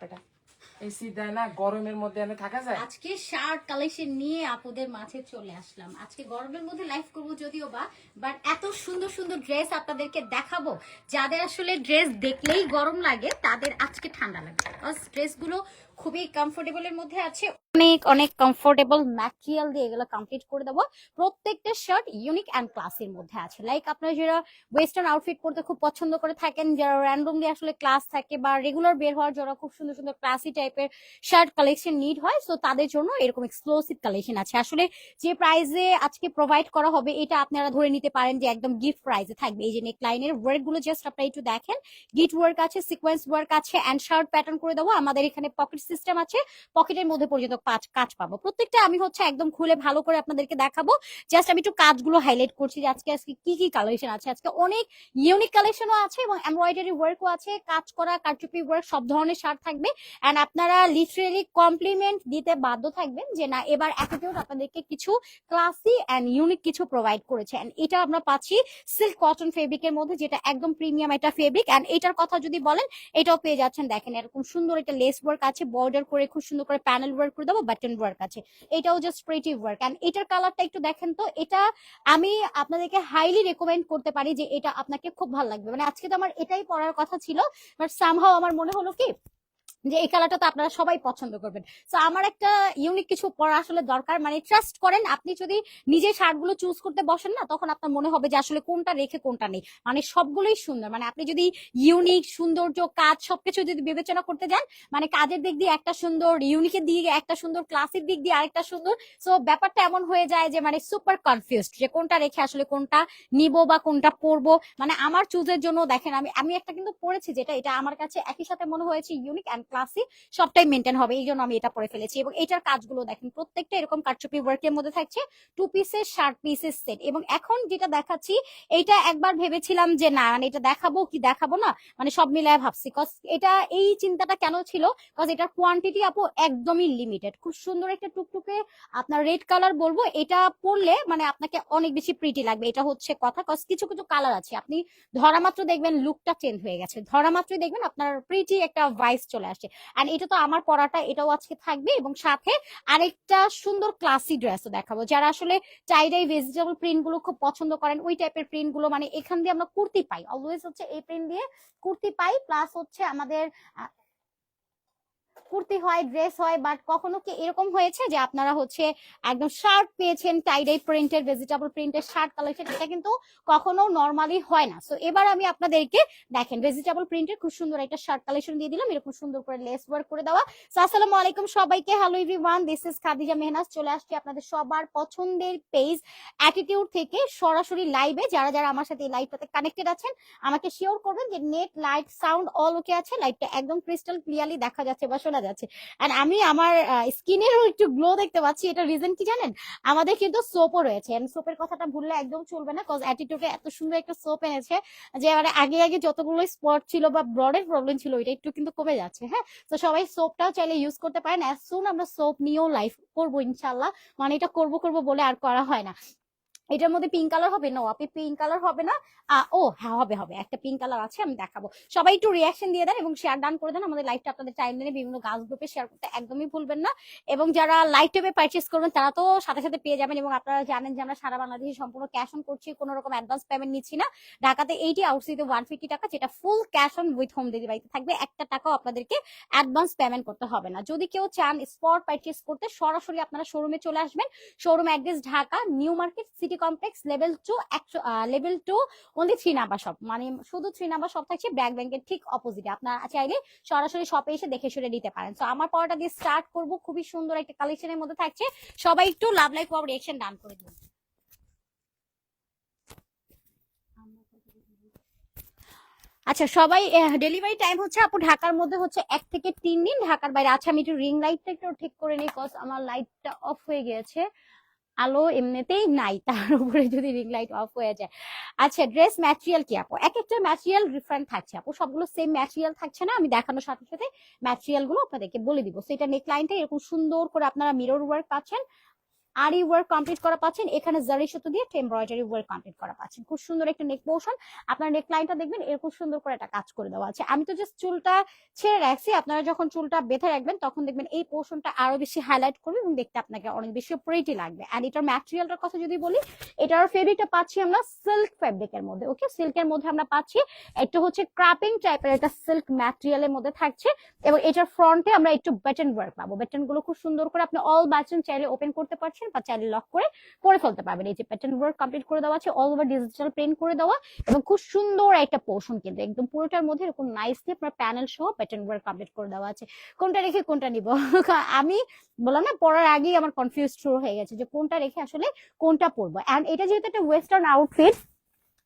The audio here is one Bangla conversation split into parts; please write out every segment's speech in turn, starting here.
বেটা এসি দেয় না, গরমের মধ্যে আমি থাকা যায়? আজকে শার্ট কালেকশন নিয়ে আপুদের মাঝে চলে আসলাম। আজকে গরমের মধ্যে লাইভ করব যদিও বা বাট এত সুন্দর সুন্দর ড্রেস আপনাদেরকে দেখাবো। যাদের আসলে ড্রেস দেখলেই গরম লাগে, তাদের আজকে ঠান্ডা ড্রেস ড্রেসগুলো খুবই কমফোর্টেবলের মধ্যে আছে। অনেক অনেক কমফোর্টেবল ম্যাটেরিয়াল দিয়ে এগুলো কমপ্লিট করে দেবো। প্রত্যেকটা শার্ট ইউনিক অ্যান্ড ক্লাসের মধ্যে আছে। লাইক আপনারা যারা ওয়েস্টার্ন আউটফিট পরতে খুব পছন্দ করে থাকেন, যারা র্যান্ডমলি আসলে ক্লাস থাকে বা রেগুলার বের হওয়ার যারা খুব সুন্দর সুন্দর ক্লাসি টাইপের শার্ট কালেকশন নিড হয় সো তাদের জন্য এরকম এক্সক্লুসিভ কালেকশন আছে। আসলে যে প্রাইসে আজকে প্রোভাইড করা হবে, এটা আপনারা ধরে নিতে পারেন যে একদম গিফট প্রাইসে থাকবে। এই যে ওয়ার্কগুলো জাস্ট আপনারা একটু দেখেন। গিট ওয়ার্ক আছে সিকোয়েন্স ওয়ার্ক আছে অ্যান্ড শার্ট প্যাটার্ন করে দেবো। আমাদের এখানে পকেট সিস্টেম আছে পকেটের মধ্যে পর্যন্ত পাঁচ কাজ পাবো। প্রত্যেকটা আমি হচ্ছে একদম খুলে ভালো করে আপনাদেরকে দেখাবো। জাস্ট আমি একটু কাজগুলো হাইলাইট করছি যে আজকে আজকে কি কি কালেকশন আছে? আজকে অনেক ইউনিক কালেকশনও আছে এবং এমব্রয়ডারি ওয়ার্কও আছে, কাজ করা, কারচুপি ওয়ার্ক সব ধরনের শার্ট থাকবে। অ্যান্ড আপনারা লিটারেলি কমপ্লিমেন্ট দিতে বাধ্য থাকবেন যে না, এবার অ্যাটিটিউড আপনাদেরকে কিছু ক্লাসি অ্যান্ড ইউনিক কিছু প্রোভাইড করেছে। অ্যান্ড এটা আমরা পাচ্ছি সিল্ক কটন ফেব্রিকের মধ্যে, যেটা একদম প্রিমিয়াম একটা ফেব্রিক অ্যান্ড এটার কথা যদি বলেন, এটাও পেয়ে যাচ্ছেন। দেখেন এরকম সুন্দর একটা লেস ওয়ার্ক আছে বর্ডার করে খুব সুন্দর করে প্যানেল ওয়ার্ক করে দেবো বাটন ওয়ার্ক আছে। এটাও জাস্ট ক্রিয়েটিভ ওয়ার্ক অ্যান্ড এটার কালারটা একটু দেখেন তো, এটা আমি আপনাদেরকে হাইলি রেকমেন্ড করতে পারি যে এটা আপনাকে খুব ভালো লাগবে। মানে আজকে তো আমার এটাই পড়ার কথা ছিল বাট সামহাও আমার মনে হলো কি যে এই কালারটা তো আপনারা সবাই পছন্দ করবেন। তো আমার একটা ইউনিক কিছু পড়া আসলে দরকার। মানে ট্রাস্ট করেন, আপনি যদি নিজে শার্টগুলো চুজ করতে বসেন না, তখন আপনার মনে হবে যে আসলে কোনটা রেখে কোনটা নেই। মানে সবগুলোই সুন্দর। মানে আপনি যদি ইউনিক সৌন্দর্য, কাজ সবকিছু যদি বিবেচনা করতে যান মানে কাজের দিক দিয়ে একটা সুন্দর ইউনিকের দিকে একটা সুন্দর ক্লাসের দিক দিয়ে আরেকটা সুন্দর। সো ব্যাপারটা এমন হয়ে যায় যে মানে সুপার কনফিউজড যে কোনটা রেখে আসলে কোনটা নিব বা কোনটা পরবো। মানে আমার চুজের জন্য দেখেন, আমি আমি একটা কিন্তু পড়েছি যেটা, এটা আমার কাছে একই সাথে মনে হয়েছে ইউনিক অ্যান্ড ক্লাসি সবটাই মেনটেন হবে এই জন্য আমি এটা পরে ফেলেছি। এবং এটার কাজগুলো দেখেন, প্রত্যেকটা এরকম কারচুপি ওয়ার্কের মধ্যে থাকছে টু পিসের শার্ট পিসের সেট এবং এখন যেটা দেখাচ্ছি, এইটা একবার ভেবেছিলাম যে না মানে এটা দেখাবো কি দেখাবো না মানে সব মিলায় ভাবছি। কজ এটা, এই চিন্তাটা কেন ছিল? কজ এটার কোয়ান্টিটি আপু একদমই লিমিটেড খুব সুন্দর একটা টুকটুকে আপনার রেড কালার বলব, এটা পরলে মানে আপনাকে অনেক বেশি প্রিটি লাগবে। এটা হচ্ছে কথা কজ কিছু কিছু কালার আছে। আপনি ধরা মাত্র দেখবেন লুকটা চেঞ্জ হয়ে গেছে। ধরা মাত্রই দেখবেন আপনার প্রিটি একটা ভাইস চলে আসছে আর এটা তো আমার পড়াটা, এটাও আজকে থাকবে। এবং সাথে আরেকটা সুন্দর ক্লাসি ড্রেসও দেখাবো। যারা আসলে চাইডাই ভেজিটেবল প্রিন্টগুলো খুব পছন্দ করেন, ওই টাইপের প্রিন্টগুলো মানে এখান দিয়ে আমরা কুর্তি পাই। অলওয়েজ হচ্ছে এই প্রিন্ট দিয়ে কুর্তি পাই। প্লাস হচ্ছে আমাদের কুর্তি হয় ড্রেস হয় বাট কখনো কি এরকম হয়েছে যে আপনারা হচ্ছে একদম শার্ট পেয়েছেন টাইডাই প্রিন্টের ভেজিটেবল প্রিন্টের শার্ট কালেকশন এটা কিন্তু কখনো নর্মালি হয় না। সো এবার আমি আপনাদেরকে দেখেন ভেজিটেবল প্রিন্টের খুব সুন্দর একটা শার্ট কালেকশন দিয়ে দিলাম। এরকম সুন্দর করে লেস ওয়ার্ক করে দেওয়া। সো আসসালামু আলাইকুম সবাইকে। Hello everyone this is Khadija Mehnaz চলে আসছি আপনাদের সবার পছন্দের পেজ অ্যাটিটিউড থেকে সরাসরি লাইভে যারা যারা আমার সাথে লাইভটাতে কানেক্টেড আছেন, আমাকে শিওর করবেন যে net light sound all okay আছে। লাইটটা একদম ক্রিস্টাল ক্লিয়ারলি দেখা যাচ্ছে। বা যাচ্ছে। আর আমি আমার স্কিনেরও একটু গ্লো দেখতে পাচ্ছি। এটা রিজন কি জানেন? আমাদের কিন্তু সোপও রয়েছে। সোপের কথাটা ভুললে একদম চলবে না। কজ অ্যাটিটিউডে এত সুন্দর একটা সোপ এনেছে যে মানে আগে আগে যতগুলো স্পট ছিল বা ব্রডের প্রবলেম ছিল এটা একটু কিন্তু কমে যাচ্ছে। হ্যাঁ? তো সবাই সোপটাও চাইলে ইউজ করতে পারেন। অ্যাজ সুন আমরা সোপ নিয়েও লাইফ করব ইনশাল্লাহ মানে এটা করব করব বলে আর করা হয় না। এটার মধ্যে পিঙ্ক কালার হবে? না আপনি পিঙ্ক কালার হবে না। ও হ্যাঁ হবে হবে। একটা পিঙ্ক কালার আছে, আমি দেখাবো। সবাই একটু রিয়াকশন দিয়ে দেন এবং শেয়ার ডান করে দেন। আমাদের লাইভটা আপনাদের টাইম দিনে বিভিন্ন গাছ গ্রুপে শেয়ার করতে একদমই ভুলবেন না। এবং যারা লাইভ টেপে পারচেস করবেন, তারা তো সাথে সাথে পেয়ে যাবেন এবং আপনারা জানেন যে আমরা সারা বাংলাদেশে সম্পূর্ণ ক্যাশ অন করছি, কোনো রকম অ্যাডভান্স পেমেন্ট নিচ্ছি না। ঢাকাতে এইটি আউটসিতে ওয়ান ফিফটি টাকা, যেটা full cash on with home ডেলিভারিতে থাকবে। একটা টাকাও আপনাদেরকে অ্যাডভান্স পেমেন্ট করতে হবে না। যদি কেউ চান স্পট পারচেস করতে, সরাসরি আপনারা শোরুমে চলে আসবেন। Showroom address Dhaka new market city complex level two একশো level two only three number shop মানে শুধু থ্রি নাম্বার শপ থাকছে ব্র্যাক ব্যাংকের ঠিক অপোজিটে আপনারা চাইলে সরাসরি শপে এসে দেখে শুনে নিতে পারেন। তো আমার পড়াটা দিয়ে স্টার্ট করব। খুবই সুন্দর একটা কালেকশনের মধ্যে থাকছে। সবাই একটু লাভ লাইফ পাওয়ার রিয়েকশন ডান করে দিন। আচ্ছা সবাই ডেলিভারি টাইম হচ্ছে আপু ঢাকার মধ্যে হচ্ছে এক থেকে তিন দিন। ঢাকার বাইরে আচ্ছা আমি একটু রিং লাইটটা একটু ঠিক করে নিই কজ আমার লাইটটা অফ হয়ে গিয়েছে। আলো এমনিতেই নাই, তার উপরে যদি রিং লাইট অফ হয়ে যায়। আচ্ছা ড্রেস ম্যাটেরিয়াল কি আপু? এক একটা ম্যাটেরিয়াল ডিফারেন্ট থাকছে আপু। সবগুলো সেম ম্যাটেরিয়াল থাকছে না? আমি দেখানোর সাথে সাথে ম্যাটেরিয়ালগুলো আপনাদেরকে বলে দিব। সেটা নেক লাইনটা এরকম সুন্দর করে আপনারা মিরর ওয়ার্ক পাচ্ছেন। আরি ওয়ার্ক কমপ্লিট করা পাচ্ছেন। এখানে জারি সুতো দিয়ে এমব্রয়ডারি ওয়ার্ক কমপ্লিট করা পাচ্ছেন। খুব সুন্দর একটা নেক পোর্শন আপনার নেক লাইনটা দেখবেন এরকম সুন্দর করে একটা কাজ করে দেওয়া আছে। আমি তো জাস্ট চুলটা ছেড়ে রাখছি। আপনারা যখন চুলটা বেঁধে রাখবেন, তখন দেখবেন এই পোর্শনটা আরও বেশি হাইলাইট করবে এবং দেখতে আপনাকে অনেক বেশি প্রিটি লাগবে। এন্ড এটার ম্যাটেরিয়ালটার কথা যদি বলি, এটার ফেব্রিকটা পাচ্ছি আমরা সিল্ক ফেব্রিকের মধ্যে ওকে সিল্কের মধ্যে আমরা পাচ্ছি একটু হচ্ছে ক্রাপিং টাইপের একটা সিল্ক ম্যাটেরিয়ালের মধ্যে থাকছে এবং এটার ফ্রন্টে আমরা একটু বাটন ওয়ার্ক পাবো। বাটনগুলো খুব সুন্দর করে আপনি অল বাটন চাইলে ওপেন করতে পারছেন। বা চাইলে লক করে করে ফেলতে পারবেন। এই যে প্যাটার্ন ওয়ার্ক কমপ্লিট করে দেওয়া আছে অল ওভার ডিজিটাল প্রিন্ট করে দেওয়া এবং খুব সুন্দর একটা পোর্শন কিন্তু, একদম পুরোটার মধ্যে এরকম নাইসলি আপনার প্যানেল সহ প্যাটার্ন ওয়ার্ক কমপ্লিট করে দেওয়া আছে। কোনটা রেখে কোনটা নিব? আমি বললাম না, পড়ার আগেই আমার কনফিউজ শুরু হয়ে গেছে যে কোনটা রেখে আসলে কোনটা পরবো। এন্ড এটা যেহেতু একটা ওয়েস্টার্ন আউটফিট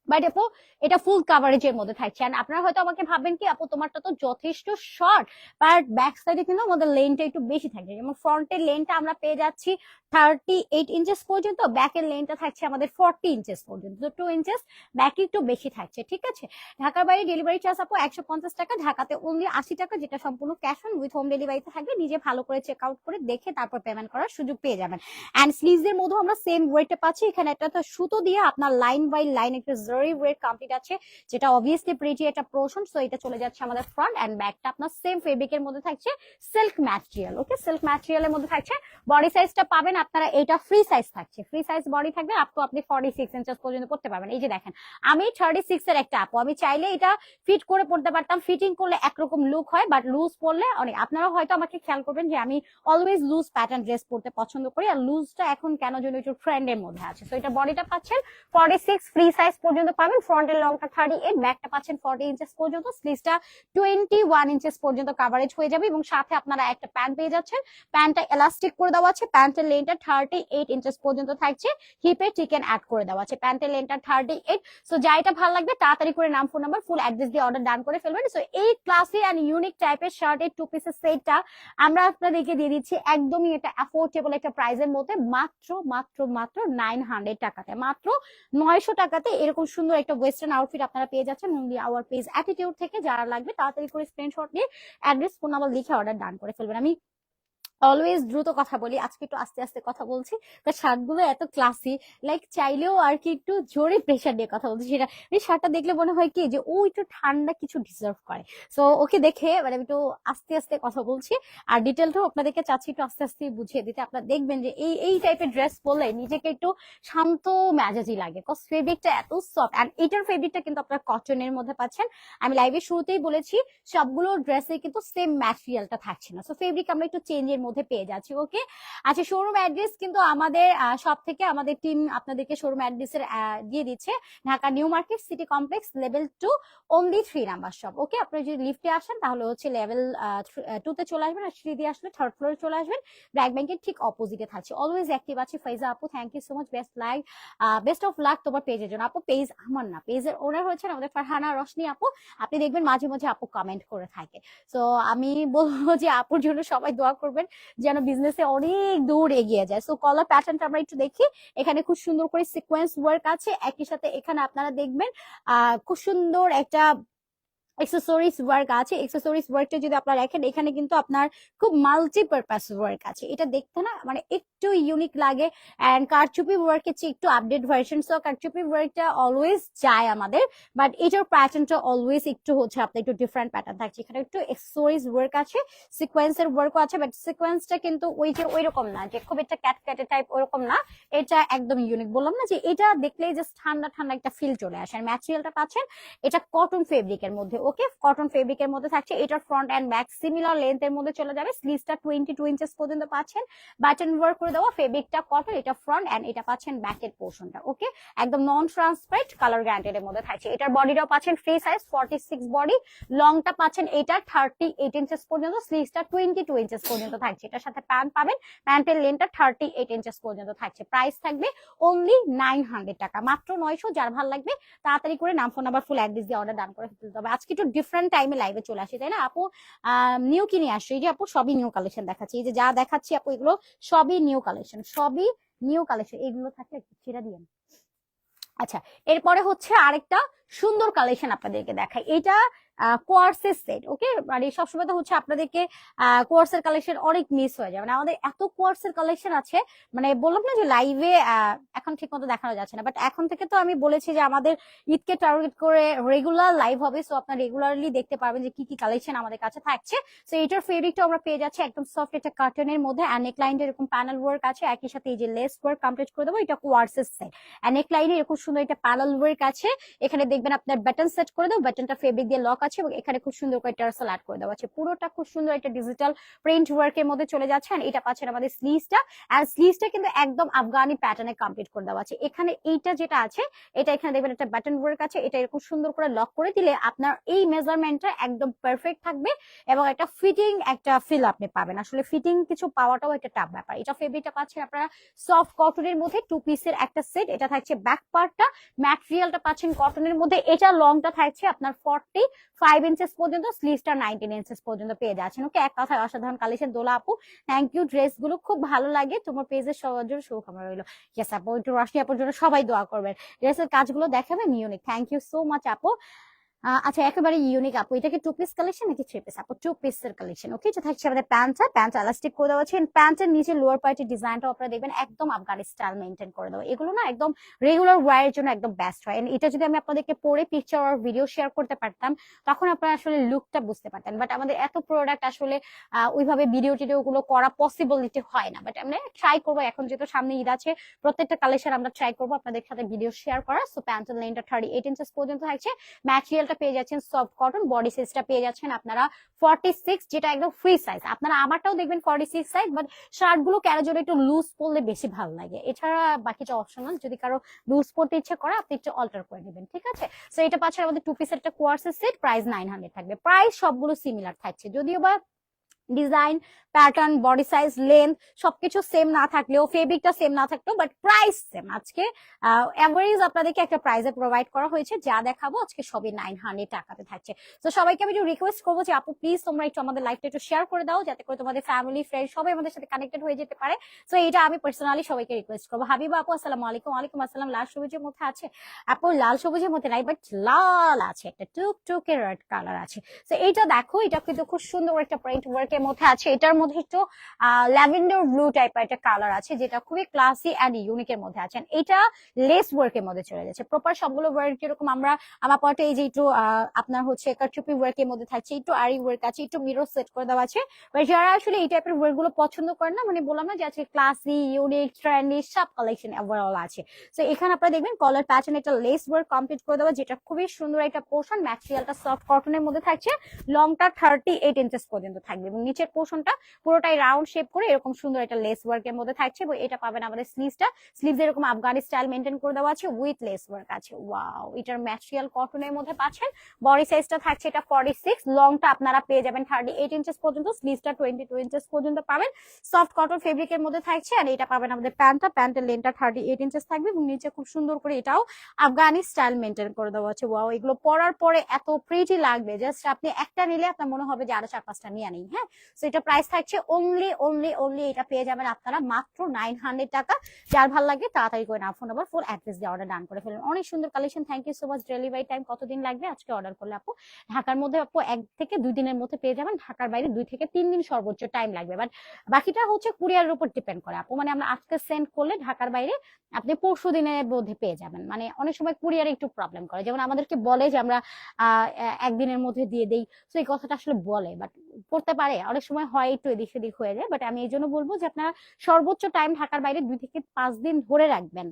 বাট আপু এটা ফুল কাভারেজের মধ্যে থাকছে। And আপনারা হয়তো আমাকে ভাববেন কি, আপু, তোমারটা তো যথেষ্ট শর্ট বাট ব্যাক সাইডে কিন্তু আমাদের লেনটা একটু বেশি থাকছে। যেমন ফ্রন্টের লেনটা আমরা পেয়ে যাচ্ছি থার্টি এইট ইঞ্চেস পর্যন্ত ব্যাকের লেনটা থাকছে আমাদের ফর্টি ইঞ্চেস পর্যন্ত। টু ইঞ্চেস ব্যাকে একটু বেশি থাকছে, ঠিক আছে? ঢাকার বাইরে ডেলিভারি চার্জ আপু একশো পঞ্চাশ টাকা, ঢাকাতে অনলি আশি টাকা, যেটা সম্পূর্ণ ক্যাশ অন উইথ হোম ডেলিভারিতে থাকবে নিজে ভালো করে চেক আউট করে দেখে তারপর পেমেন্ট করার সুযোগ পেয়ে যাবেন। অ্যান্ড স্লিভসের মধ্যেও আমরা সেম ওয়েটে পাচ্ছি। এখানে একটা সুতো দিয়ে আপনার লাইন বাই লাইন একটা জারি ওয়েট কমপ্লিট আছে, যেটা অবভিয়াসলি প্রিটি একটা পোর্শন সো এটা চলে যাচ্ছে আমাদের ফ্রন্ট অ্যান্ড ব্যাকটা আপনার সেম ফেব্রিকের মধ্যে থাকছে সিল্ক ম্যাটেরিয়াল ওকে সিল্ক ম্যাটেরিয়ালের মধ্যে থাকছে বডি সাইজটা পাবেন আপনারা, এটা ফ্রি সাইজ থাকছে। ফ্রি সাইজ বডি থাকবে আপ টু আপনি ফর্টি সিক্স ইঞ্চেস পর্যন্ত করতে পারবেন। এই যে দেখেন, আমি থার্টি সিক্স এর একটা আপু, আমি চাইলে এটা ফিট করে পড়তে পারতাম। ফিটিং করলে একরকম লুক হয় বাট লুজ পড়লে অনেক, আপনারা হয়তো আমাকে খেয়াল করবেন যে আমি অলওয়েজ লুজ প্যাটার্ন ড্রেস পরতে পছন্দ করি, আর লুজটা এখন কেন যেন একটু ট্রেন্ডের মধ্যে আছে। তো এটা বডিটা পাচ্ছেন ফর্টি সিক্স ফ্রি সাইজ পর্যন্ত পাবেন। ফ্রন্টের লংটা থার্টি এইট ব্যাকটা পাচ্ছেন ফর্টি ইঞ্চেস পর্যন্ত। স্লিভসটা টোয়েন্টি ওয়ান ইঞ্চেস পর্যন্ত কাভারেজ হয়ে যাবে এবং সাথে আপনারা একটা প্যান্ট পেয়ে যাচ্ছেন। প্যান্টটা এলাস্টিক করে দেওয়া আছে। প্যান্টের লেনটা থার্টি এইট ইঞ্চেস পর্যন্ত থাকছে। হিপে চিকেন অ্যাড করে দেওয়া আছে। প্যান্টের লেনটা থার্টি এইট সো যাইটা ভালো লাগবে, তাড়াতাড়ি করে নাম ফোন নাম্বার ফুল অ্যাড্রেস দিয়ে অর্ডার ডান করে ফেলবেন। সো এই ক্লাসি অ্যান্ড ইউনিক টাইপের শার্টের টু পিসের সেটটা আমরা আপনাদেরকে দিয়ে দিচ্ছি একদমই এটা অ্যাফোর্ডেবল একটা প্রাইসের মধ্যে। মাত্র মাত্র মাত্র নাইন হান্ড্রেড টাকাতে। মাত্র নয়শো টাকাতে এরকম সুন্দর একটা ওয়েস্টার্ন আউটফিট আপনারা পেয়ে যাচ্ছেন। অনলি আওয়ার পেজ অ্যাটিটিউড থেকে, যারা লাগবে তাড়াতাড়ি করে স্ক্রিনশট নিয়ে অ্যাড্রেস ফোন নাম্বার লিখে অর্ডার ডান করে ফেলবেন। আমি অলওয়েজ দ্রুত কথা বলি, আজকে একটু আস্তে আস্তে কথা বলছি। তার শার্টগুলো এত ক্লাসি লাইক চাইলেও আর কি একটু জোরে প্রেশার দিয়ে কথা বলছি সেটা। শার্টটা দেখলে মনে হয় কি যে, ও একটু ঠান্ডা কিছু ডিজার্ভ করে। সো ওকে দেখে মানে আমি একটু আস্তে আস্তে কথা বলছি। আর ডিটেলটাও আপনাদেরকে চাচ্ছি একটু আস্তে আস্তে বুঝিয়ে দিতে। আপনারা দেখবেন যে, এই এই টাইপের ড্রেস পরলে নিজেকে একটু শান্ত মেজাজি লাগে। কজ ফেব্রিকটা এত সফট অ্যান্ড এটার ফেব্রিকটা কিন্তু আপনারা কটনের মধ্যে পাচ্ছেন। আমি লাইভের শুরুতেই বলেছি, সবগুলো ড্রেসে কিন্তু সেম ম্যাটেরিয়ালটা থাকছে না। সো ফেব্রিক আমরা একটু চেঞ্জের মধ্যে পেয়ে যাচ্ছি ওকে আচ্ছা শোরুম অ্যাড্রেস কিন্তু আমাদের সব থেকে আমাদের টিম আপনাদেরকে শোরুম অ্যাড্রেসের দিয়ে দিচ্ছে। Dhaka new market city complex level two only three number shop okay আপনি যদি লিফটে আসেন, তাহলে হচ্ছে লেভেল টু তে চলে আসবেন আর সিঁড়ি দিয়ে আসলে থার্ড ফ্লোরে চলে আসবেন। ব্র্যাক ব্যাংকের ঠিক অপোজিটে থাকছে। অলওয়েজ অ্যাক্টিভ আছে, ফাইজা আপু thank you so much best like best of luck তোমার পেজের জন্য। আপু পেজ আমার না পেজের ওনার হচ্ছেন আমাদের ফারহানা রশনি আপু। আপনি দেখবেন মাঝে মাঝে আপু কমেন্ট করে থাকে। তো আমি বলব যে আপুর জন্য সবাই দোয়া করবেন। যেন বিজনেসে অনেক দূর এগিয়ে যায়। সো কলার প্যাটার্নটা আমরা একটু দেখি। এখানে খুব সুন্দর করে সিকোয়েন্স ওয়ার্ক আছে। একই সাথে এখানে আপনারা দেখবেন খুব সুন্দর একটা এক্সেসরিজ ওয়ার্ক আছে। এক্সেসরিজ ওয়ার্কটা যদি আপনারা দেখেন, এখানে কিন্তু আপনার খুব মাল্টিপারপাস ওয়ার্ক আছে। এটা দেখতে না মানে একটু ইউনিক লাগে। অ্যান্ড কারচুপি ওয়ার্কের চেয়ে একটু আপডেট ভার্সন সো কারচুপি ওয়ার্কটা অলওয়েজ যায় আমাদের। বাট এটার প্যাটার্নটা অলওয়েজ একটু হচ্ছে আপনার একটু ডিফারেন্ট প্যাটার্ন থাকছে। এখানে একটু এক্সেসরিজ ওয়ার্ক আছে সিকোয়েন্সের ওয়ার্কও আছে বাট সিকোয়েন্সটা কিন্তু ওই যে ওই রকম না, যে খুব একটা ক্যাট ক্যাটে টাইপ ওরকম না। এটা একদম ইউনিক বললাম না যে এটা দেখলেই জাস্ট ঠান্ডা ঠান্ডা একটা ফিল চলে আসে। আর ম্যাটেরিয়ালটা পাচ্ছেন, এটা কটন ফেব্রিকের মধ্যে। ওকে কটন ফেব্রিকের মধ্যে থাকছে, এটার ফ্রন্ট অ্যান্ড ব্যাক সিমিলার লেন্থের মধ্যে চলে যাবে স্লিভসটা টোয়েন্টি টু ইঞ্চেস পর্যন্ত পাচ্ছেন বাটন ওয়ার্ক করে দেওয়া ফেব্রিকটা কটন এটা ফ্রন্ট অ্যান্ড এটা পাচ্ছেন ব্যাকের পোর্শনটা ওকে একদম নন ট্রান্সপারেন্ট কালার গ্যারান্টেড এর মধ্যে থাকছে, এটার বডিটাও পাচ্ছেন free size forty six body লংটা পাচ্ছেন এটা থার্টি এইট ইঞ্চেস পর্যন্ত স্লিভসটা টোয়েন্টি টু ইঞ্চেস পর্যন্ত থাকছে, এটার সাথে প্যান্ট পাবেন প্যান্টের লেনটা থার্টি এইট ইঞ্চেস পর্যন্ত থাকছে প্রাইস থাকবে অনলি নাইন হান্ড্রেড টাকা, মাত্র নয়শো, যার ভালো লাগবে, তাড়াতাড়ি করে নাম ফোন নাম্বার ফুল অ্যাড্রেস দিয়ে অর্ডার ডান করে ফেলতে হবে, আজকে একটু ডিফারেন্ট টাইমে লাইভে চলে আসি, তাই না? আপু নিউ কিনে আসছে? এই যে আপু, সবই নিউ কালেকশন দেখাচ্ছি। এই যে যা দেখাচ্ছি আপু, এগুলো সবই নিউ কালেকশন সবই নিউ কালেকশন এগুলো থাকলে ছেড়ে দিয়ে আচ্ছা এরপরে হচ্ছে আরেকটা সুন্দর কালেকশন আপনাদেরকে দেখাই। এটা কোয়ার্সের সেট ওকে মানে সবসময় তো হচ্ছে আপনাদেরকে কোয়ার্সের কালেকশন অনেক মিস হয়ে যায়। মানে আমাদের এত কোয়ার্সের কালেকশন আছে মানে বললাম না যে লাইভে এখন ঠিক মতো দেখানো যাচ্ছে না বাট এখন থেকে তো আমি বলেছি যে আমাদের ঈদকে টার্গেট করে রেগুলার লাইভ হবে সো আপনারা রেগুলারলি দেখতে পারবেন যে কি কি কালেকশন আমাদের কাছে থাকছে। সো এটার ফেব্রিকটা আমরা পেয়ে যাচ্ছি একদম সফট একটা কার্টনের মধ্যে আর নেকলাইনটা এরকম প্যানেল ওয়ার্ক আছে, একই সাথে এই যে লেস ওয়ার্ক কমপ্লিট করে দেবো, এটা কোয়ার্সের সেট আর নেকলাইনে এরকম সুন্দর একটা প্যানেল ওয়ার্ক আছে, এখানে দেখবেন আপনার বাটন সেট করে দেবো বাটনটা ফেব্রিক দিয়ে লক আছে এবং এখানে খুব সুন্দর করে টার্সেল অ্যাড করে দেওয়া আছে। পুরোটা খুব সুন্দর একটা ডিজিটাল প্রিন্ট ওয়ার্কের মধ্যে চলে যাচ্ছে আর এটা পাচ্ছেন আমাদের স্লিভসটা আর স্লিভসটা কিন্তু একদম আফগানি প্যাটার্নে কমপ্লিট করে দেওয়া আছে। এখানে এইটা যেটা আছে, এটা এখানে দেখবেন একটা বাটন ওয়ার্ক আছে, এটা এরকম সুন্দর করে লক করে দিলে আপনার এই মেজারমেন্টটা একদম পারফেক্ট থাকবে এবং একটা ফিটিং একটা ফিল আপনি পাবেন। আসলে ফিটিং কিছু পাওয়াটাও একটা টাফ ব্যাপার। এটা ফেব্রিকটা পাচ্ছেন আপনারা সফট কটনের মধ্যে টু পিসের একটা সেট এটা থাকছে ব্যাক পার্টটা ম্যাটেরিয়ালটা পাচ্ছেন কটনের মধ্যে, এটা লংটা থাকছে আপনার ফর্টি ফাইভ ইঞ্চেস পর্যন্ত স্লিভসটা নাইনটিন ইঞ্চেস পর্যন্ত পেয়ে যাচ্ছেন। ওকে এক কথায় অসাধারণ কালেকশন দোলা আপু। থ্যাংক ইউ ড্রেসগুলো খুব ভালো লাগে। তোমার পেজের সবার জন্য শুভকামনা রইল। ইয়েস আপু, একটু রশনি আপুর জন্য সবাই দোয়া করবেন। ড্রেসের কাজগুলো দেখাবেন unique thank you so much আপু। আচ্ছা একেবারে ইউনিক আপু এটা কি টু পিস কালেকশন নাকি থ্রি পিস আপু টু পিসের কালেকশন ওকে এটা থাকছে আমাদের প্যান্টটা প্যান্ট এলাস্টিক করে দেওয়া আছে। প্যান্টের নিচে লোয়ার পার্টের ডিজাইনটা আপনারা দেখবেন একদম আফগানি স্টাইল মেনটেন করে দেওয়া। এগুলো না একদম রেগুলার ওয়ারের জন্য একদম বেস্ট হয় এটা যদি আমি আপনাদেরকে পরে পিকচার আর ভিডিও শেয়ার করতে পারতাম, তখন আপনারা আসলে লুকটা বুঝতে পারতেন। বাট আমাদের এত প্রোডাক্ট আসলে ওইভাবে ভিডিও টিডিও গুলো করা পসিবিলিটি হয় না। বাট আমরা ট্রাই করব, এখন যেহেতু সামনে ঈদ আছে, প্রত্যেকটা কালেকশন আমরা ট্রাই করব আপনাদের সাথে ভিডিও শেয়ার করা সো প্যান্টের লেনটা থার্টি এইট ইঞ্চেস পর্যন্ত থাকছে। ম্যাটেরিয়ালটা পেয়ে যাচ্ছেন সফট কটন বডি সাইজটা পেয়ে যাচ্ছেন আপনারা ফর্টি সিক্স যেটা একদম ফ্রি সাইজ আপনারা আমারটাও দেখবেন ফর্টি সিক্স সাইজ বাট শার্টগুলো কেন জন্য একটু লুজ পরলে বেশি ভালো লাগে। এছাড়া বাকিটা অপশনাল যদি কারও লুজ পরতে ইচ্ছে করে, আপনি একটু অল্টার করে নেবেন, ঠিক আছে? সো এটা পাচ্ছেন আমাদের টু পিসের একটা কোয়ার্সের সেট প্রাইস নাইন হান্ড্রেড থাকবে। প্রাইস সবগুলো সিমিলার থাকছে। যদিও বা design pattern body size length সবকিছু সেম না থাকলেও ফেব্রিকটা সেম না থাকলেও বাট প্রাইস সেম আজকে অ্যাভারেজ আপনাদেরকে একটা প্রাইজে প্রোভাইড করা হয়েছে, যা দেখাবো আজকে সবই নাইন হান্ড্রেড টাকাতে থাকছে। তো সবাইকে আমি একটু রিকোয়েস্ট করব যে, আপু প্লিজ তোমরা একটু আমাদের লাইফটা একটু শেয়ার করে দাও, যাতে করে তোমাদের ফ্যামিলি ফ্রেন্ড সবাই আমাদের সাথে কানেক্টেড হয়ে যেতে পারে। তো এটা আমি পার্সোনালি সবাইকে রিকোয়েস্ট করব। হাবিবা আপু, আসসালামু আলাইকুম। ওয়ালাইকুম আসসালাম। লাল সবুজের মধ্যে আছে। আপু, লাল সবুজের মধ্যে নাই বাট লাল আছে। একটা টুক টুকে রেড কালার আছে। তো এইটা দেখো, এটা কিন্তু খুব সুন্দর একটা প্রিন্ট ওয়ার্কের মধ্যে আছে। এটার মধ্যে একটু ল্যাভেন্ডার ব্লু টাইপের একটা কালার আছে, যেটা খুবই ক্লাসি অ্যান্ড ইউনিকের মধ্যে আছে। এটা লেস ওয়ার্কের মধ্যে চলে যাচ্ছে প্রপার সবগুলো ওয়ার্ক যেরকম আমরা, আমার পটে এই যে একটু আপনার হচ্ছে কারচুপি ওয়ার্কের মধ্যে থাকছে, একটু আরি ওয়ার্ক আছে, একটু মিরর সেট করে দেওয়া আছে। But যারা আসলে এই টাইপের ওয়ার্কগুলো পছন্দ করেন না মানে বললাম না যে আছে ক্লাসি ইউনিক ট্রেন্ডি সব কালেকশন ওভারঅল আছে। তো এখানে আপনারা দেখবেন কলার প্যাটার্ন একটা লেস ওয়ার্ক কমপ্লিট করে দেওয়া, যেটা খুবই সুন্দর একটা পোর্শন ম্যাটেরিয়ালটা সফট কটনের মধ্যে থাকছে লংটা থার্টি এইট ইঞ্চেস পর্যন্ত থাকবে এবং নিচের পোর্শনটা পুরোটাই রাউন্ড শেপ করে এরকম সুন্দর একটা লেস ওয়ার্কের মধ্যে থাকছে এবং এটা পাবেন আমাদের স্লিভসটা স্লিভস এরকম আফগানি স্টাইল মেনটেন করে দেওয়া আছে উইথ লেস ওয়ার্ক আছে। ওয়াও এটার ম্যাটেরিয়াল কটনের মধ্যে পাচ্ছেন। বডি সাইজটা থাকছে এটা ফর্টি সিক্স লংটা আপনারা পেয়ে যাবেন থার্টি এইট ইঞ্চেস পর্যন্ত স্লিভসটা টোয়েন্টি টু ইঞ্চেস পর্যন্ত পাবেন। সফট কটন ফেব্রিকের মধ্যে থাকছে আর এটা পাবেন আমাদের প্যান্টটা প্যান্টের লেনটা থার্টি এইট ইঞ্চেস থাকবে এবং নিচে খুব সুন্দর করে এটাও আফগানি স্টাইল মেনটেন করে দেওয়া আছে। ওয়াও এগুলো পরার পরে এত প্রিটি লাগবে। জাস্ট আপনি একটা নিলে আপনার মনে হবে যে আরও চার পাঁচটা নিয়ে নেই হ্যাঁ? সো এটা প্রাইস থাকছে অনলি অনলি অনলি এটা পেয়ে যাবেন আপনারা মাত্র নাইন হান্ড্রেড টাকা। যার ভালো লাগে তাড়াতাড়ি করে না ফোন নাম্বার ফুল অ্যাড্রেস দিয়ে অর্ডার ডান করে ফেলুন। অনেক সুন্দর collection thank you so much delivery time কতদিন লাগবে আজকে অর্ডার করলে আপু? ঢাকার মধ্যে আপু এক থেকে দুই দিনের মধ্যে পেয়ে যাবেন, ঢাকার বাইরে দুই থেকে তিন দিন সর্বোচ্চ টাইম লাগবে। বাট বাকিটা হচ্ছে কুরিয়ারের উপর ডিপেন্ড করে আপু। মানে আমরা আজকে সেন্ড করলে ঢাকার বাইরে আপনি পরশু দিনের মধ্যে পেয়ে যাবেন। মানে অনেক সময় কুরিয়ারে একটু প্রবলেম করে। যেমন আমাদেরকে বলে যে আমরা একদিনের মধ্যে দিয়ে দেই। তো এই কথাটা আসলে বলে। বাট করতে পারে। অনেক সময় হয় একটু এদিক সেদিক হয়ে যায়। বাট আমি এই জন্য বলব যে আপনারা সর্বোচ্চ টাইম ঢাকার বাইরে দুই থেকে পাঁচ দিন ধরে রাখবেন।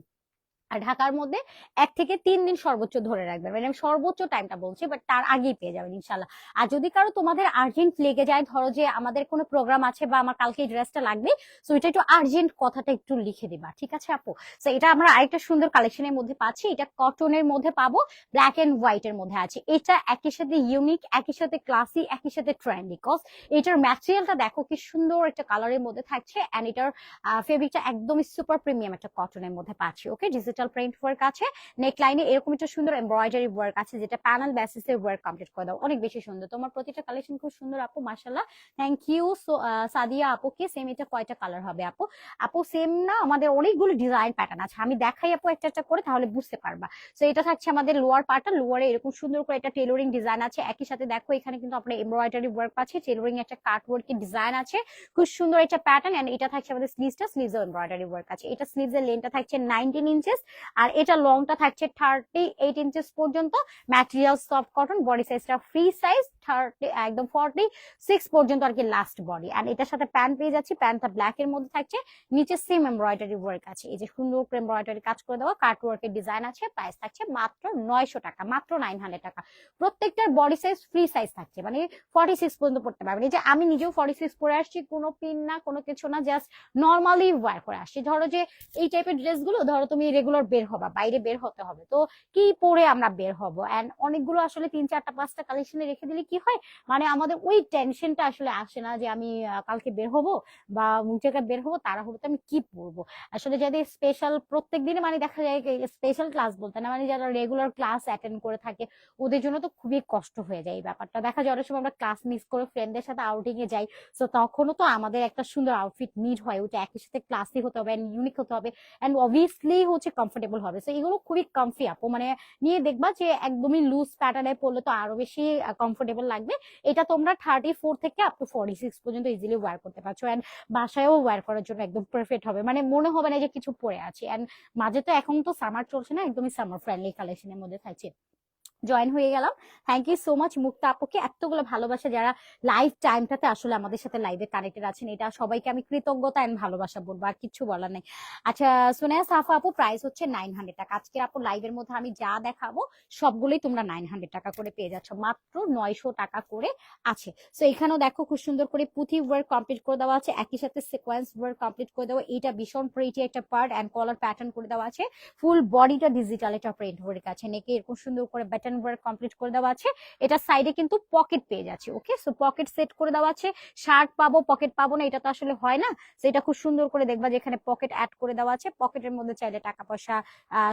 আর ঢাকার মধ্যে এক থেকে তিন দিন সর্বোচ্চ ধরে রাখবেন মানে আমি সর্বোচ্চ টাইমটা বলছি বাট তার আগেই পেয়ে যাবেন ইনশাল্লাহ আর যদি কারও তোমাদের আর্জেন্ট লেগে যায়, ধরো যে আমাদের কোনো প্রোগ্রাম আছে বা আমার কালকে ড্রেসটা লাগবে সো এটা একটু আর্জেন্ট কথাটা একটু লিখে দিবা, ঠিক আছে আপু? তো এটা আমরা আরেকটা সুন্দর কালেকশনের মধ্যে পাচ্ছি, এটা কটনের মধ্যে পাবো ব্ল্যাক এন্ড হোয়াইট এর মধ্যে আছে। এটা একই সাথে ইউনিক একই সাথে ক্লাসি একই সাথে ট্রেন্ডি কজ এটার ম্যাটেরিয়ালটা দেখো কি সুন্দর একটা কালারের মধ্যে থাকছে এন্ড এটার ফেব্রিকটা একদমই সুপার প্রিমিয়াম একটা কটনের মধ্যে পাচ্ছি okay digital digital print work আছে নেক লাইনে এরকম একটা সুন্দর এমব্রয়ডারি ওয়ার্ক আছে, যেটা প্যানেল বেসিসে ওয়ার্ক কমপ্লিট করে দাও। অনেক বেশি সুন্দর। তোমার প্রতিটা কালেকশন খুব সুন্দর, আপু মাশাল্লাহ থ্যাংক ইউ সো সাদিয়া আপুকে সেম এটা কয়টা কালার হবে, আপু? আপু সেম না, আমাদের অনেকগুলো ডিজাইন প্যাটার্ন আছে। আমি দেখাই, আপু, একটা একটা করে, তাহলে বুঝতে পারবা। তো এটা থাকছে আমাদের লোয়ার পার্টটা লোয়ারে এরকম সুন্দর করে একটা টেলরিং ডিজাইন আছে। একই সাথে দেখো, এখানে কিন্তু আপনার এমব্রয়ডারি ওয়ার্ক আছে। টেলরিং একটা কাট ওয়ার্কের ডিজাইন আছে। খুব সুন্দর একটা প্যাটার্ন এন্ড এটা থাকছে আমাদের স্লিভসটা স্লিভস এমব্রয়ডারি ওয়ার্ক আছে। এটা স্লিভস এর লেনটা থাকছে নাইনটিন ইঞ্চেস আর এটা লংটা থাকছে থার্টি এইট ইঞ্চেস পর্যন্ত ম্যাটেরিয়াল সফট কটন বডি সাইজটা ফ্রি সাইজ থার্টি একদম ফর্টি সিক্স পর্যন্ত আর কি লাস্ট বডি এন্ড এটার সাথে প্যান্ট পেয়ে যাচ্ছি প্যান্টটা ব্ল্যাক এর মধ্যে থাকছে, নিচে সেম এমব্রয়ডারি ওয়ার্ক আছে। এই যে সুন্দর করে এমব্রয়ডারি কাজ করে দেওয়া ওয়ার্কের ডিজাইন আছে প্রাইস থাকছে মাত্র নয়শো টাকা, মাত্র নাইন হান্ড্রেড টাকা। প্রত্যেকটার বডি সাইজ ফ্রি সাইজ থাকছে মানে ফর্টি সিক্স পর্যন্ত পড়তে পারবেন। এই যে আমি নিজেও ফর্টি সিক্স পরে আসছি, কোনো পিন না, কোনো কিছু না জাস্ট নর্মালি ওয়ার করে আসছি। ধরো যে এই টাইপের ড্রেসগুলো, ধরো তুমি রেগুলার বের হবা, বাইরে বের হতে হবে। তো কি পরে আমরা বের হব? এন্ড অনেকগুলো আসলে তিন চারটা, পাঁচটা কালেকশনে রেখে দিলে কি হয়? মানে আমাদের ওই টেনশনটা আসলে আসে না যে আমি কালকে বের হব বা মুখ জায়গায় বের হব তারা হলো আমি কি পরবো আসলে যাদের স্পেশাল প্রত্যেক দিনে মানে দেখা যায় স্পেশাল ক্লাস বলতে না মানে যারা রেগুলার ক্লাস অ্যাটেন্ড করে থাকে, ওদের জন্য তো খুবই কষ্ট হয়ে যায় এই ব্যাপারটা। দেখা যায় অনেক সময় আমরা ক্লাস মিস করে ফ্রেন্ডদের সাথে আউটিং এ যাই তো তখনও তো আমাদের একটা সুন্দর আউটফিট নিড হয়। ওটা একই সাথে ক্লাসি হতে হবে অ্যান্ড ইউনিক হতে হবে অ্যান্ড অবভিয়াসলি হচ্ছে কমফোর্টেবল হবে। তো এগুলো খুবই কমফি আপু মানে নিয়ে দেখবা যে একদমই লুজ প্যাটার্নে পড়লে তো আরও বেশি কমফোর্টেবল লাগবে। এটা তোমরা থার্টি ফোর থেকে আপ টু ফর্টি সিক্স পর্যন্ত ইজিলি ওয়ার করতে পারছ অ্যান্ড বাসায়ও ওয়ার করার জন্য একদম পারফেক্ট হবে। মানে মনে হবে না যে কিছু পরে আছে। অ্যান্ড মাঝে তো এখন তো সামার চলছে না, একদমই সামার ফ্রেন্ডলি কালেকশনের মধ্যে থাকছে। জয়েন হয়ে গেলাম। Thank you so much Mukta আপুকে এতগুলো ভালোবাসা যারা লাইভ টাইমটাতে আসলে আমাদের সাথে লাইভে কানেক্টেড আছেন। এটা সবাইকে আমি কৃতজ্ঞতা এন্ড ভালোবাসা বলব, আর কিছু বলার নেই। আচ্ছা সোনিয়া সাফা আপু প্রাইস হচ্ছে নাইন হান্ড্রেড টাকা। আজকে আপু লাইভের মধ্যে আমি যা দেখাবো, সবগুলোই তোমরা নাইন হান্ড্রেড টাকা করে পেয়ে যাচ্ছ। মাত্র নয়শো টাকা করে আছে। তো এখানেও দেখো খুব সুন্দর করে পুঁথি ওয়ার্ক কমপ্লিট করে দেওয়া আছে। একই সাথে সিকোয়েন্স ওয়ার্ক কমপ্লিট করে দেওয়া। এটা ভীষণ প্রিটি একটা পার্ট অ্যান্ড কলার প্যাটার্ন করে দেওয়া আছে। ফুল বডিটা ডিজিটাল একটা প্রিন্ট ওয়ার্ক আছে। নেকে এরকম সুন্দর করে ব্যাটন ওয়ার্ক কমপ্লিট করে দেওয়া আছে। এটা সাইডে কিন্তু পকেট পেয়ে যাচ্ছে ওকে সো পকেট সেট করে দেওয়া আছে। শার্ট পাবো পকেট পাবো না, এটা তো আসলে হয় না। খুব সুন্দর করে দেখবা যেখানে পকেট অ্যাড করে দেওয়া আছে। পকেটের মধ্যে চাইলে টাকা পয়সা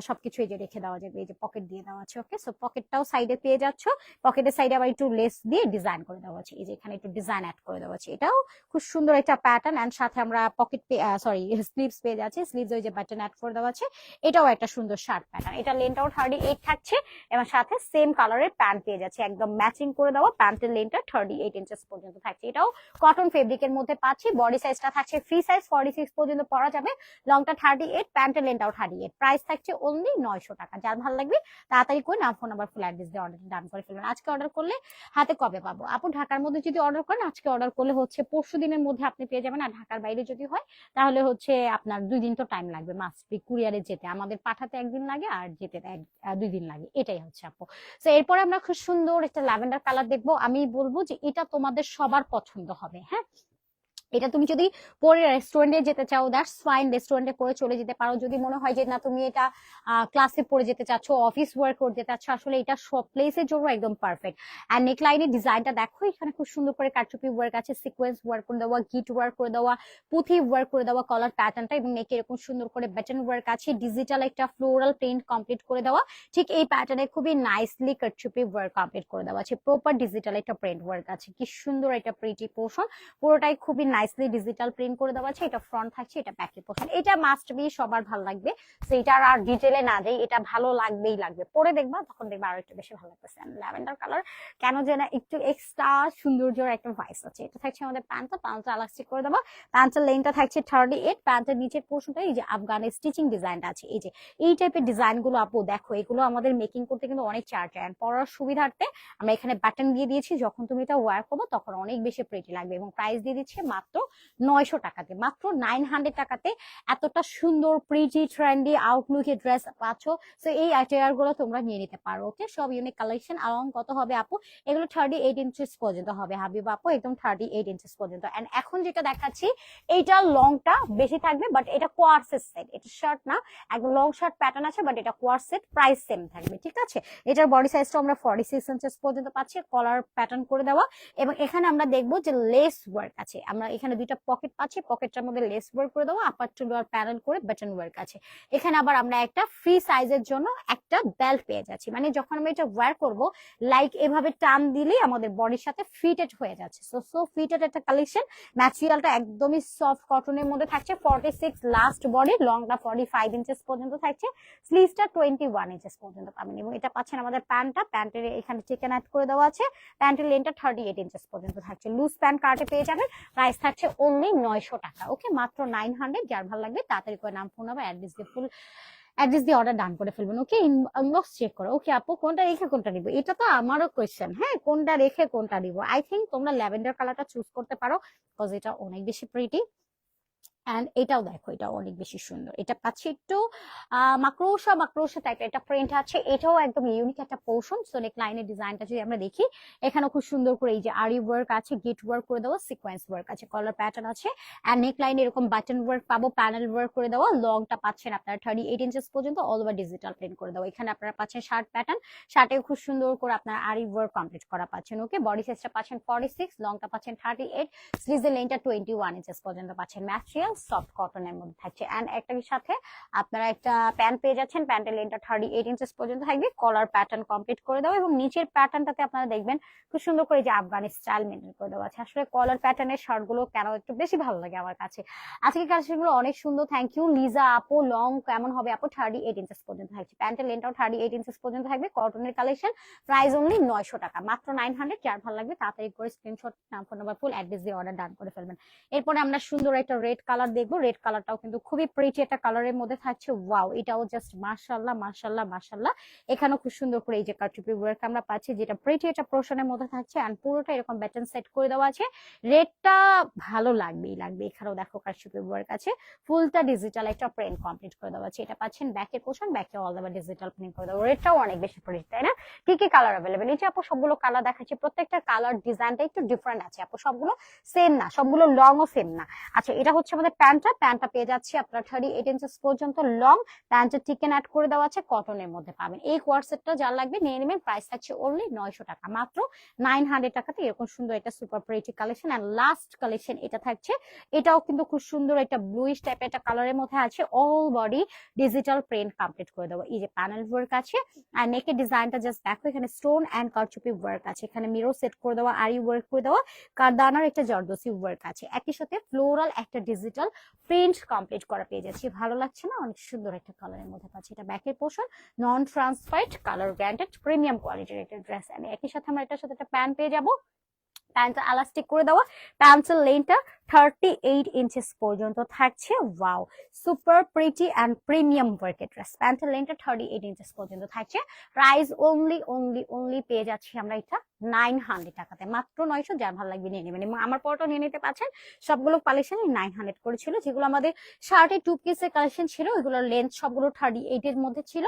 সবকিছু এই যে রেখে দেওয়া যাবে, এই যে পকেট দিয়ে দেওয়া আছে ওকে সো পকেটটাও সাইডে পেয়ে যাচ্ছ। পকেটের সাইডে আবার একটু লেস দিয়ে ডিজাইন করে দেওয়া আছে। এই যে এখানে একটু ডিজাইন অ্যাড করে দেওয়া আছে। এটাও খুব সুন্দর একটা প্যাটার্ন এন্ড সাথে আমরা পকেট সরি স্লিভস পেয়ে যাচ্ছি। স্লিভস ওই যে বাটন অ্যাড করে দেওয়া আছে। এটাও একটা সুন্দর শার্ট প্যাটার্ন এটা লেনটাও থার্টি এইট থাকছে। এবং সাথে সেম কালারের প্যান্ট পেয়ে যাচ্ছে। একদম ম্যাচিং করে দেওয়া প্যান্টের লেনটা থার্টি এইট ইঞ্চেস পর্যন্ত থাকছে। এটাও কটন ফেব্রিকের মধ্যে পাচ্ছি বডি সাইজটা থাকছে ফ্রি সাইজ ফর্টি সিক্স পর্যন্ত পরা যাবে। লংটা থার্টি এইট প্যান্টের লেনটাও থার্টি এইট প্রাইস থাকছে অনলি নয়শো টাকা। যার ভালো লাগবে তাড়াতাড়ি করে নাম ফোন নাম্বার ফুল অ্যাড্রেস দিয়ে অর্ডার ডান করে ফেলবেন। আজকে অর্ডার করলে হাতে কবে পাবো? আপু, ঢাকার মধ্যে যদি অর্ডার করেন, আজকে অর্ডার করলে হচ্ছে পরশু দিনের মধ্যে আপনি পেয়ে যাবেন। আর ঢাকার বাইরে যদি হয়, তাহলে হচ্ছে আপনার দুই দিন তো টাইম লাগবে। মাস্ট কুরিয়ারে যেতে। আমাদের পাঠাতে একদিন লাগে আর যেতে দুই দিন লাগে। এটাই হচ্ছে আপু। তো এরপরে আমরা খুব সুন্দর একটা ল্যাভেন্ডার কালার দেখব। আমি বলব যে এটা তোমাদের সবার পছন্দ হবে হ্যাঁ? এটা তুমি যদি পরে রেস্টুরেন্টে যেতে চাও দ্যাটস ফাইন রেস্টুরেন্টে পরে চলে যেতে পারো। যদি মনে হয় যে, না, তুমি এটা ক্লাসে পরে যেতে চাচ্ছ অফিস ওয়ার্ক করতে চাচ্ছ, আসলে এটা সব প্লেসের জন্য একদম পারফেক্ট আর নেকলাইনের ডিজাইনটা দেখো, এখানে খুব সুন্দর করে কারচুপি ওয়ার্ক আছে সিকোয়েন্স ওয়ার্ক করে দেওয়া গিট ওয়ার্ক করে দেওয়া, পুঁথি ওয়ার্ক করে দেওয়া কলার প্যাটার্নটা এবং নেকে এরকম সুন্দর করে বাটন ওয়ার্ক আছে ডিজিটাল একটা ফ্লোরাল প্রিন্ট কমপ্লিট করে দেওয়া। ঠিক এই প্যাটার্নে খুবই নাইসলি কারচুপি ওয়ার্ক কমপ্লিট করে দেওয়া আছে প্রপার ডিজিটাল একটা প্রিন্ট ওয়ার্ক আছে। কি সুন্দর একটা প্রিটি পোর্শন পুরোটাই খুবই নাইসলি ডিজিটাল প্রিন্ট করে দেওয়া আছে, এটা ফ্রন্ট থাকছে, এটা ব্যাকের পোর্শন এটা মাস্ট বি সবার ভালো লাগবে। তো এটার আর ডিটেলে না যাই এটা ভালো লাগবেই লাগবে। পরে দেখবা, তখন দেখবা আরও একটু বেশি ভালো লাগতেছে। ল্যাভেন্ডার কালার কেন যেন একটু এক্সট্রা সৌন্দর্যের একটা ভয়েস আছে। এটা থাকছে আমাদের প্যান্টটা প্যান্টটা এলাস্টিক করে দেবো। প্যান্টের লেনটা থাকছে থার্টি এইট প্যান্টের নিচের পোর্শনটা এই যে আফগানের স্টিচিং ডিজাইনটা আছে। এই যে, এই টাইপের ডিজাইনগুলো আপু, দেখো, এগুলো আমাদের মেকিং করতে কিন্তু অনেক চার্জ হয়। পড়ার সুবিধার্থে আমরা এখানে বাটন দিয়ে দিয়েছি। যখন তুমি এটা ওয়ার করব, তখন অনেক বেশি প্রেটি লাগবে। এবং প্রাইস দিয়ে দিচ্ছে মাত্র নয়শো টাকাতে। মাত্র নাইন হান্ড্রেড টাকাতে এতটা সুন্দর প্রিটি ট্রেন্ডি আউটলুকের ড্রেস পাচ্ছ। তো এই অ্যাটেয়ারগুলো তোমরা নিয়ে নিতে পারো ওকে সব ইউনিক কালেকশন আলং কত হবে আপু? এগুলো থার্টি এইট ইঞ্চেস পর্যন্ত হবে হাবিব আপু, একদম থার্টি এইট ইঞ্চেস পর্যন্ত। এন্ড এখন যেটা দেখাচ্ছি এইটা লংটা বেশি থাকবে বাট এটা কোয়ার্সের সেট এটা শার্ট না, একদম লং শার্ট প্যাটার্ন আছে বাট এটা কোয়ার সেট প্রাইস সেম থাকবে, ঠিক আছে? এটার বডি সাইজটা আমরা ফর্টি সিক্স ইঞ্চেস পর্যন্ত পাচ্ছি কলার প্যাটার্ন করে দেওয়া। এবং এখানে আমরা দেখব যে লেস ওয়ার্ক আছে। আমরা এখানে দুইটা পকেট পাচ্ছি পকেটটার মধ্যে লেস ওয়ার্ক করে দেবো আপার টু লোয়ার প্যানেল করে বাটন ওয়ার্ক আছে। এখানে আবার আমরা একটা ফ্রি সাইজের জন্য একটা বেল্ট পেয়ে যাচ্ছি। মানে যখন আমরা এটা ওয়্যার করব লাইক এভাবে টান দিলেই আমাদের বডির সাথে ফিটেড হয়ে যাচ্ছে। সো সো ফিটেড একটা কালেকশন ম্যাটেরিয়ালটা একদমই সফট কটনের মধ্যে থাকছে ফর্টি সিক্স লাস্ট বডি লংটা ফর্টি ফাইভ ইঞ্চেস পর্যন্ত থাকছে স্লিভসটা টোয়েন্টি ওয়ান ইঞ্চেস পর্যন্ত পাবেন। এবং এটা পাচ্ছেন আমাদের প্যান্টটা প্যান্টের এখানে চিকেন অ্যাড করে দেওয়া আছে প্যান্টের লেনটা থার্টি এইট ইঞ্চেস পর্যন্ত থাকছে। লুজ প্যান্ট কার্টে পেয়ে যাবেন প্রাইস থাকছে অনলি নয়শো টাকা। ওকে মাত্র নাইন হান্ড্রেড যার ভালো লাগবে তাড়াতাড়ি করে নাম ফোন হবে অ্যাড্রেস দিয়ে ফুল অ্যাড্রেস দিয়ে অর্ডার ডান করে ফেলবেন। ওকে ইনবক্স চেক করো। ওকে আপু, কোনটা রেখে কোনটা নিবো? এটা তো আমারও কোয়েশ্চেন হ্যাঁ? কোনটা রেখে কোনটা নিবো? আই থিঙ্ক তোমরা ল্যাভেন্ডার কালারটা চুজ করতে পারো বিকজ এটা অনেক বেশি প্রিটি অ্যান্ড এটাও দেখো এটা অনেক বেশি সুন্দর। এটা পাচ্ছি একটু মাকড়সা মাকড়সা টাইপের একটা প্রিন্ট আছে। এটাও একদম ইউনিক একটা পোর্শন সো নেক লাইনের ডিজাইনটা যদি আমরা দেখি এখানে খুব সুন্দর করে এই যে আরি ওয়ার্ক আছে গিট ওয়ার্ক করে দেওয়া সিকোয়েন্স ওয়ার্ক আছে কলার প্যাটার্ন আছে। অ্যান্ড নেক লাইনে এরকম বাটন ওয়ার্ক পাবো প্যানেল ওয়ার্ক করে দেওয়া লংটা পাচ্ছেন আপনারা থার্টি এইট ইঞ্চেস পর্যন্ত অল ওভার ডিজিটাল প্রিন্ট করে দেওয়া। এখানে আপনারা পাচ্ছেন শার্ট প্যাটার্ন শার্টে খুব সুন্দর করে আপনার আরি ওয়ার্ক কমপ্লিট করা পাচ্ছেন ওকে বডি সাইজটা পাচ্ছেন ফর্টি সিক্স লংটা পাচ্ছেন থার্টি এইট স্লিজের লেনটা টোয়েন্টি ওয়ান ইঞ্চেস পর্যন্ত পাচ্ছেন। ম্যাটেরিয়াল সফট কটনের মধ্যে থাকছে। অ্যান্ড একটার সাথে? আপনারা একটা প্যান্ট পেয়ে যাচ্ছেন প্যান্টের লেনটা থার্টি এইট ইঞ্চেস পর্যন্ত থাকবে। কলার প্যাটার্ন কমপ্লিট করে দেওয়া এবং নিচের প্যাটার্নটাতে আপনারা দেখবেন খুব সুন্দর করে যে আফগানি স্টাইল মেনটেন করে দেওয়া আছে। আসলে কলার প্যাটার্নের শার্টগুলো কেন একটু বেশি ভালো লাগে আমার কাছে? আজকে কালেকশনগুলো অনেক সুন্দর থ্যাংক ইউ লিজা আপু লং কেমন হবে আপু? থার্টি এইট ইঞ্চেস পর্যন্ত থাকছে। প্যান্টের লেনটাও থার্টি এইট ইঞ্চেস পর্যন্ত থাকবে। কটনের কালেকশন প্রাইস অনলি নয়শো টাকা। মাত্র নাইন হান্ড্রেড যার ভালো লাগবে তাড়াতাড়ি করে স্ক্রিনশট নাম ফোন নাম্বার ফুল অ্যাড্রেস দিয়ে অর্ডার ডান করে ফেলবেন। এরপরে আমরা সুন্দর একটা রেড কালার দেখব রেড কালারটাও কিন্তু খুবই প্রিটি একটা কালারের মধ্যে থাকছে। ওয়াও এটাও জাস্ট মাশাল্লাহ মাশাল্লাহ মাশাল্লাহ এখানেও খুব সুন্দর করে এই যে কাটুপি ওয়ার্ক আমরা পাচ্ছি, যেটা প্রিটি একটা পোর্শনের মধ্যে থাকছে আর পুরোটা এরকম ব্যাটন সেট করে দেওয়া আছে। রেডটা ভালো লাগবেই লাগবে এখানেও দেখো কাটুপি ওয়ার্ক আছে ফুলটা ডিজিটাল একটা প্রিন্ট কমপ্লিট করে দেওয়া আছে। এটা পাচ্ছেন ব্যাকের পোর্শন ব্যাকে অল ওভার ডিজিটাল প্রিন্ট করে দেওয়া। রেডটাও অনেক বেশি প্রিটি তাই না? কি কি কালার অ্যাভেলেবেল এই যে আপু সবগুলো কালার দেখাচ্ছি, প্রত্যেকটা কালার ডিজাইনটা একটু ডিফারেন্ট আছে। আপু সবগুলো সেম না, সবগুলো লং ও সেম না। আচ্ছা এটা হচ্ছে আমাদের প্যান্টটা প্যান্টটা পেয়ে যাচ্ছে আপনার থার্টি এইট ইঞ্চেস পর্যন্ত লং প্যান্টের টিকেন অ্যাড করে দেওয়া আছে কটনের মধ্যে পাবেন। এই কোয়ারসেটটা যার লাগবে, নিয়ে নেবেন প্রাইস থাকছে অনলি নয়শো টাকা। মাত্র নাইন হান্ড্রেড টাকাতে এরকম সুন্দর একটা super pretty collection and last collection এটা থাকছে। এটাও কিন্তু খুব সুন্দর একটা ব্লুইশ টাইপের একটা কালারের মধ্যে আছে। All body digital print complete করে দেবো। এই যে প্যানেল ওয়ার্ক আছে, আর নেকের ডিজাইনটা জাস্ট দেখো, এখানে স্টোন অ্যান্ড কারচুপি ওয়ার্ক আছে। এখানে মিরো সেট করে দেওয়া আরি ওয়ার্ক করে দেওয়া, কারদানার একটা জর্দসি ওয়ার্ক আছে। একই সাথে ফ্লোরাল একটা ডিজিটাল প্রিন্ট কমপ্লিট করা পেয়ে যাচ্ছি। ভালো লাগছে না? অনেক সুন্দর একটা কালারের মধ্যে পাচ্ছি। এটা ব্যাকের পোর্শন নন ট্রান্সফাইড কালার ব্র্যান্ডেড প্রিমিয়াম কোয়ালিটির একটা ড্রেস আমি একই সাথে আমরা এটার সাথে একটা প্যান্ট পেয়ে যাব। প্যান্টটা এলাস্টিক করে দেওয়া। প্যান্টের লেনটা থার্টি এইট ইঞ্চেস পর্যন্ত থাকছে। Wow super pretty and premium ওয়ার্কের ড্রেস প্যান্টের লেনটা থার্টি এইট ইঞ্চেস পর্যন্ত থাকছে। প্রাইস অনলি অনলি অনলি পেয়ে যাচ্ছি আমরা এটা নাইন হান্ড্রেড টাকাতে। মাত্র নয়শো, যার ভালো লাগবে নিয়ে নেবেন। এবং আমার পরটাও নিয়ে নিতে পারছেন। সবগুলো কালেকশন নাইন হান্ড্রেড করেছিল। যেগুলো আমাদের শার্টের টু পিসের কালেকশন ছিল ওইগুলোর লেন্থ সবগুলো থার্টি এইট এর মধ্যে ছিল।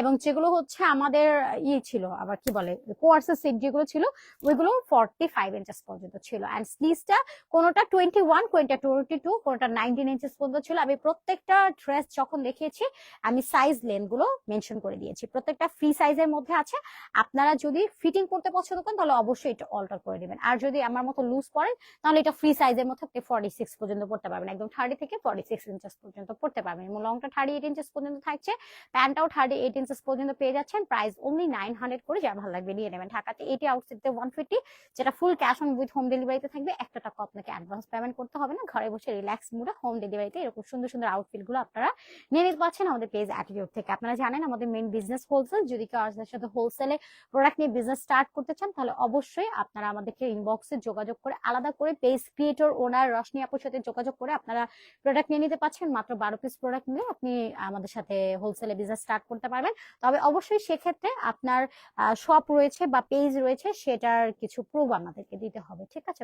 এবং যেগুলো হচ্ছে আমাদের ইয়ে ছিল, আবার কি বলে কোয়ার্সের সেট যেগুলো ছিল, ওইগুলো ফর্টি ফাইভ ইঞ্চেস পর্যন্ত ছিল। অ্যান্ড স্লিভসটা কোনোটা টোয়েন্টি ওয়ান কোনটা টোয়েন্টি কোনটা নাইনটিন ইঞ্চেস পর্যন্ত ছিল। আমি প্রত্যেকটা ড্রেস যখন দেখিয়েছি, আমি সাইজ লেনগুলো মেনশন করে দিয়েছি। প্রত্যেকটা ফ্রি সাইজের মধ্যে আছে। আপনারা যদি ফিটিং করতে পছন্দ করেন, তাহলে অবশ্যই এটা অল্টার করে দিবেন আর যদি আমার মতো লুজ পড়েন তাহলে এটা ফ্রি সাইজের মধ্যে আপনি ফর্টি সিক্স পর্যন্ত পড়তে পারবেন। একদম থার্টি থেকে ফর্টি সিক্স ইঞ্চেস পর্যন্ত পড়তে পারবেন। এবং লংটা থার্টি এইট ইঞ্চেস পর্যন্ত থাকছে। প্যান্টটাও থার্টি এইট ইঞ্চেস পর্যন্ত পেয়ে যাচ্ছেন। প্রাইস অনলি নাইন হান্ড্রেড করে যা ভালো লাগবে নিয়ে নেবেন। ঢাকাতে এটি আউটসেটে ওয়ান ফিফটি যেটা full cash on with home ডেলিভারিতে থাকবে, একটা টাকা আপনাকে অ্যাডভান্স পেমেন্ট করতে হবে না। ঘরে বসে রিল্যাক্স মুডে হোম ডেলিভারিতে এরকম সুন্দর সুন্দর আউটফিটগুলো আপনারা নিয়ে নিতে পারছেন আমাদের পেজ অ্যাটিটিউড থেকে। আপনারা জানেন আমাদের মেইন বিজনেস হোলসেল যদি কেউ আমাদের সাথে হোলসেলে প্রোডাক্ট নিয়ে বিজনেস স্টার্ট করতে চান, তাহলে অবশ্যই আপনারা আমাদেরকে ইনবক্সে যোগাযোগ করে, আলাদা করে পেজ ক্রিয়েটর ওনার রশনি আপুর সাথে যোগাযোগ করে আপনারা প্রোডাক্ট নিয়ে নিতে পারছেন। মাত্র বারো পিস প্রোডাক্ট নিয়ে আপনি আমাদের সাথে হোলসেলে বিজনেস স্টার্ট করতে পারবেন। তবে অবশ্যই সেক্ষেত্রে আপনার শপ রয়েছে বা পেজ রয়েছে, সেটার কিছু প্রুফ আমাদেরকে দিতে হবে। ঠিক আছে?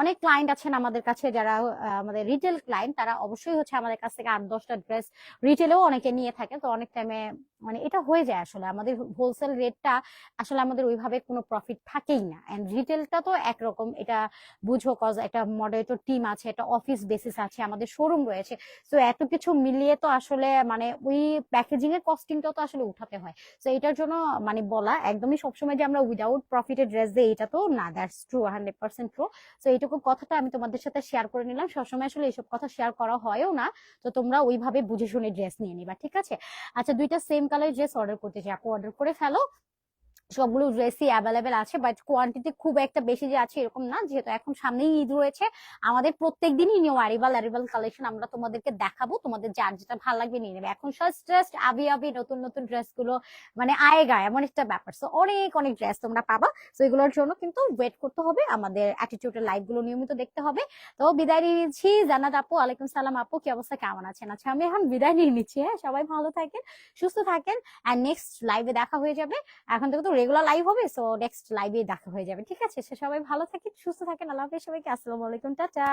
অনেক ক্লায়েন্ট আছেন আমাদের কাছে যারা আমাদের রিটেল ক্লায়েন্ট তারা অবশ্যই হচ্ছে আমাদের কাছ থেকে আট, দশটা ড্রেস রিটেলেও অনেকে নিয়ে থাকে। তো অনেক টাইমে মানে এটা হয়ে যায় আসলে। আমাদের হোলসেল রেটটা আসলে আমাদের ওইভাবে কোনো প্রফিট থাকেই না। এন্ড রিটেলটা তো একরকম। এটা বুঝো কজ একটা মডারেটর টিম আছে, একটা অফিস বেসিস আছে, আমাদের শোরুম রয়েছে। তো এত কিছু মিলিয়ে তো আসলে মানে ওই প্যাকেজিং এর কস্টিংটাও তো আসলে উঠাতে হয়। তো এটার জন্য মানে বলা, একদমই সবসময় যে আমরা উইদাউট প্রফিটের ড্রেস দিই এটা তো না that's true hundred percent true তো এইটুকু কথাটা আমি তোমাদের সাথে শেয়ার করে নিলাম। সবসময় আসলে এইসব কথা শেয়ার করা হয়ও না। তো তোমরা ওইভাবে বুঝে শুনে ড্রেস নিয়ে নিবা, ঠিক আছে? আচ্ছা দুইটা সেম কালার ড্রেস অর্ডার করতে চাই। আপু অর্ডার করে ফেলো। সবগুলো ড্রেসই অ্যাভেলেবেল আছে বাট কোয়ান্টিটি খুব একটা বেশি যে আছে এরকম না, যেহেতু এখন সামনেই ঈদ রয়েছে। আমাদের প্রত্যেক দিনই নিউ অ্যারিভাল অ্যারিভাল কালেকশন আমরা তোমাদেরকে দেখাবো, তোমাদের যার যেটা ভালো লাগবে নিয়ে নেবে। এখন জাস্ট জাস্ট আবি আবি নতুন নতুন ড্রেসগুলো মানে আয়েগা, এমন একটা ব্যাপার। সো অনেক অনেক ড্রেস তোমরা পাবা। তো এগুলোর জন্য কিন্তু ওয়েট করতে হবে, আমাদের অ্যাটিটিউডের লাইভগুলো নিয়মিত দেখতে হবে। তো বিদায় নিয়ে নিচ্ছি। জান্নাত আপু, আলাইকুম সালাম আপু, কি অবস্থা, কেমন আছেন? আচ্ছা আমি এখন বিদায় নিয়ে নিচ্ছি হ্যাঁ? সবাই ভালো থাকেন, সুস্থ থাকেন অ্যান্ড নেক্সট লাইভে দেখা হয়ে যাবে। এখন থেকে তো রেগুলার লাইভ হবে সো নেক্সট লাইভে দেখা হয়ে যাবে। ঠিক আছে? সে সবাই ভালো থাকেন, সুস্থ থাকেন। আল্লাহ হাফেজ সবাইকে। আসসালামু আলাইকুম, টাটা।